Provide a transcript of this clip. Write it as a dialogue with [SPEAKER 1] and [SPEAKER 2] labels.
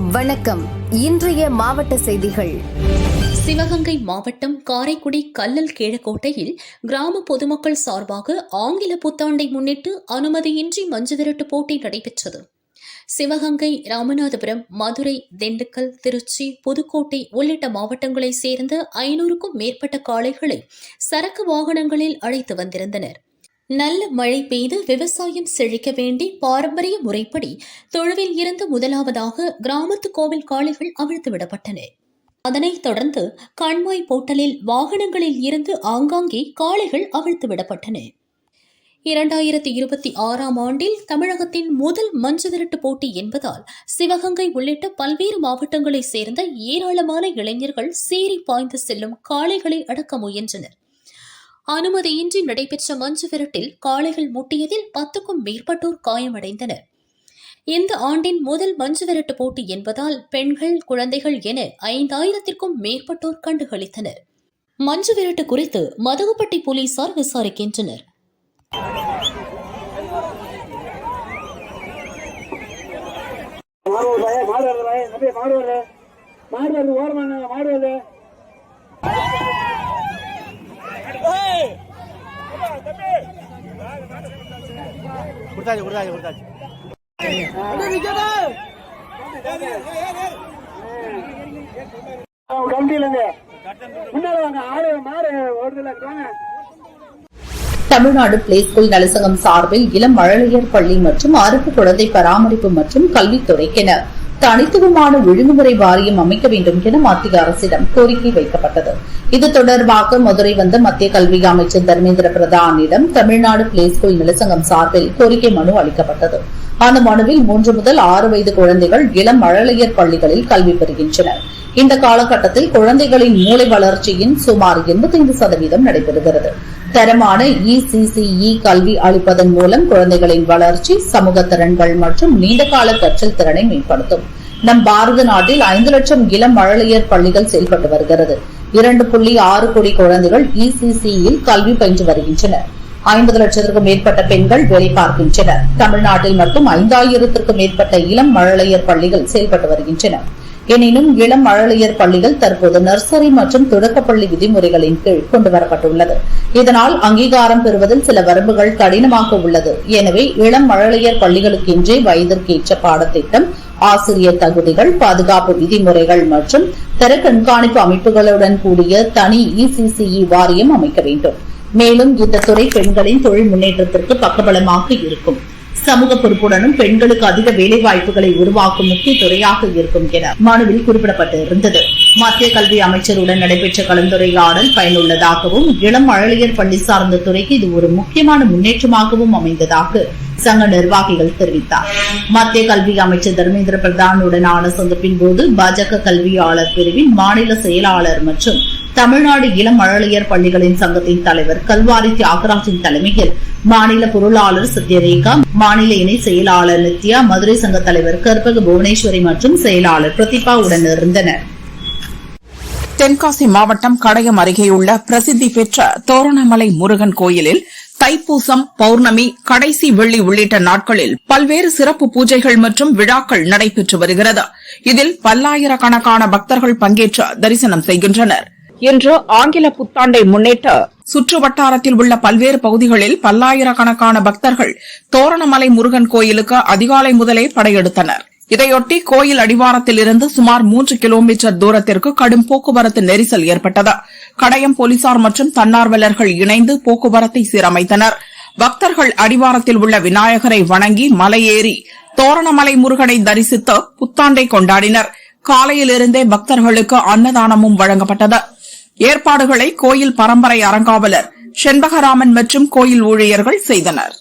[SPEAKER 1] வணக்கம். இன்றைய மாவட்ட செய்திகள்.
[SPEAKER 2] சிவகங்கை மாவட்டம் காரைக்குடி கல்லல் கீழக்கோட்டையில் கிராம பொதுமக்கள் சார்பாக ஆங்கில புத்தாண்டை முன்னிட்டு அனுமதியின்றி மஞ்சு விரட்டு போட்டி நடைபெற்றது. சிவகங்கை ராமநாதபுரம் மதுரை திண்டுக்கல் திருச்சி புதுக்கோட்டை உள்ளிட்ட மாவட்டங்களைச் சேர்ந்த ஐநூறுக்கும் மேற்பட்ட காளைகளை சரக்கு வாகனங்களில் அழைத்து வந்திருந்தனர். நல்ல மழை பெய்து விவசாயம் செழிக்க வேண்டி பாரம்பரிய முறைப்படி தொழுவில் இருந்து முதலாவதாக கிராமத்து கோவில் காளைகள் அவிழ்த்து விடப்பட்டன. அதனைத் தொடர்ந்து கண்மாய் போட்டலில் வாகனங்களில் இருந்து ஆங்காங்கே காளைகள் அவிழ்த்து விடப்பட்டன. இரண்டாயிரத்தி இருபத்தி ஆறாம் ஆண்டில் தமிழகத்தின் முதல் மஞ்சு திரட்டு போட்டி என்பதால் சிவகங்கை உள்ளிட்ட பல்வேறு மாவட்டங்களைச் சேர்ந்த ஏராளமான இளைஞர்கள் சீறி பாய்ந்து செல்லும் காளைகளை அடக்க முயன்றனர். அனுமதியின்றி நடைபெற்ற மஞ்சு விரட்டில் காளைகள் முட்டியதில் பத்துக்கும் மேற்பட்டோர் காயமடைந்தனர். இந்த ஆண்டின் முதல் மஞ்சு விரட்டு போட்டி என்பதால் பெண்கள் குழந்தைகள் என ஐந்தாயிரத்திற்கும் மேற்பட்டோர் கண்டுகளித்தனர். மஞ்சு விரட்டு குறித்து மதகுப்பட்டி போலீசார் விசாரிக்கின்றனர்.
[SPEAKER 3] மாடு வருது மாடு வருது மாடு வருது மாடு வருது
[SPEAKER 4] கொடுத்தாச்சு கொடுத்தாச்சு கொடுத்தாச்சு.
[SPEAKER 5] தமிழ்நாடு பிளே ஸ்கூல் நலசங்கம் சார்பில் இளம் மழலையர் பள்ளி மற்றும் அரசு குழந்தை பராமரிப்பு மற்றும் கல்வித்துறைக்கென தனித்துவமான ஒழுங்குமுறை வாரியம் அமைக்க வேண்டும் என மத்திய அரசிடம் கோரிக்கை வைக்கப்பட்டது. இது தொடர்பாக மதுரை வந்த மத்திய கல்வி அமைச்சர் தர்மேந்திர பிரதானிடம் தமிழ்நாடு பிளே ஸ்கூல் நிலசங்கம் சார்பில் கோரிக்கை மனு அளிக்கப்பட்டது. அந்த மனுவில் மூன்று முதல் ஆறு வயது குழந்தைகள் இளம் மழலையர் பள்ளிகளில் கல்வி பெறுகின்றனர் இந்த காலகட்டத்தில் குழந்தைகளின் மூளை வளர்ச்சியின் சுமார் 85% சதவீதம் நடைபெறுகிறது. தரமான இசிசிஇ கல்வி அளிப்பதன் மூலம் குழந்தைகளின் வளர்ச்சி சமூக திறன்கள் மற்றும் நீண்டகால கற்றல் திறனை மேம்படுத்தும். நம் பாரத நாட்டில் ஐந்து லட்சம் இளம் மழலையர் பள்ளிகள் செயல்பட்டு வருகிறது. இரண்டு புள்ளி ஆறு கோடி குழந்தைகள் இசிசியில் கல்வி பயின்று வருகின்றனர். ஐம்பது லட்சத்திற்கும் மேற்பட்ட பெண்கள் வேலை பார்க்கின்றனர். தமிழ்நாட்டில் மட்டும் ஐந்தாயிரத்திற்கும் மேற்பட்ட இளம் மழலையர் பள்ளிகள் செயல்பட்டு வருகின்றன. எனினும் இளம் மழலையர் பள்ளிகள் தற்போது நர்சரி மற்றும் தொடக்கப்பள்ளி விதிமுறைகளின் கீழ் கொண்டுவரப்பட்டுள்ளது. இதனால் அங்கீகாரம் பெறுவதில் சில வரம்புகள் கடினமாக உள்ளது. எனவே இளம் மழலையர் பள்ளிகளுக்கென்றே வயதிற்கேற்ற பாடத்திட்டம் ஆசிரியர் தகுதிகள் பாதுகாப்பு விதிமுறைகள் மற்றும் தர கண்காணிப்பு அமைப்புகளுடன் கூடிய தனி இசிசிஇ வாரியம் அமைக்க வேண்டும். மேலும் இந்த துறை பெண்களின் தொழில் முன்னேற்றத்திற்கு பக்கபலமாக இருக்கும். சமூக பொறுப்புடனும் பெண்களுக்கு அதிக வேலை வாய்ப்புகளை உருவாக்கும் முக்கிய துறையாக இருக்கும் என மனுவில் குறிப்பிடப்பட்டு இருந்தது மத்திய கல்வி அமைச்சருடன் நடைபெற்ற கலந்துரையாடல் பயனுள்ளதாகவும் இளம் அழலியர் பள்ளி சார்ந்த துறைக்கு இது ஒரு முக்கியமான முன்னேற்றமாகவும் அமைந்ததாக சங்க நிர்வாகிகள் தெரிவித்தார். மத்திய கல்வி அமைச்சர் தர்மேந்திர பிரதானுடனான சந்திப்பின் போது பாஜக கல்வியாளர் பிரிவின் மாநில செயலாளர் மற்றும் தமிழ்நாடு இளம் மழலையர் பள்ளிகளின் சங்கத்தின் தலைவர் கல்வாரி தியாகராஜின் தலைமையில் மாநில பொருளாளர் சத்யரேகா மாநில இணை செயலாளர் நித்யா மதுரை சங்க தலைவர் கற்பக புவனேஸ்வரி மற்றும் செயலாளர் பிரதிபா உடன் இருந்தனர்.
[SPEAKER 6] தென்காசி மாவட்டம் கடையம் அருகேயுள்ள பிரசித்தி பெற்ற தோரணமலை முருகன் கோயிலில் தைப்பூசம் பௌர்ணமி கடைசி வெள்ளி உள்ளிட்ட நாட்களில் பல்வேறு சிறப்பு பூஜைகள் மற்றும் விழாக்கள் நடைபெற்று வருகிறது. இதில் பல்லாயிரக்கணக்கான பக்தர்கள் பங்கேற்று தரிசனம் செய்கின்றனர். இன்று ஆங்கில புத்தாண்டை முன்னிட்டு சுற்று வட்டாரத்தில் உள்ள பல்வேறு பகுதிகளில் பல்லாயிரக்கணக்கான பக்தர்கள் தோரணமலை முருகன் கோயிலுக்கு அதிகாலை முதலே படையெடுத்தனர். இதையொட்டி கோயில் அடிவாரத்தில் இருந்து சுமார் மூன்று கிலோமீட்டர் தூரத்திற்கு கடும் போக்குவரத்து நெரிசல் ஏற்பட்டது. கடையம் போலீசார் மற்றும் தன்னார்வலர்கள் இணைந்து போக்குவரத்தை சீரமைத்தனர். பக்தர்கள் அடிவாரத்தில் உள்ள விநாயகரை வணங்கி மலையேறி தோரணமலை முருகனை தரிசித்து புத்தாண்டை கொண்டாடினர். காலையிலிருந்தே பக்தர்களுக்கு அன்னதானமும் வழங்கப்பட்டது. ஏற்பாடுகளை கோயில் பரம்பரை அறங்காவலர் செண்பகராமன் மற்றும் கோயில் ஊழியர்கள் செய்தனர்.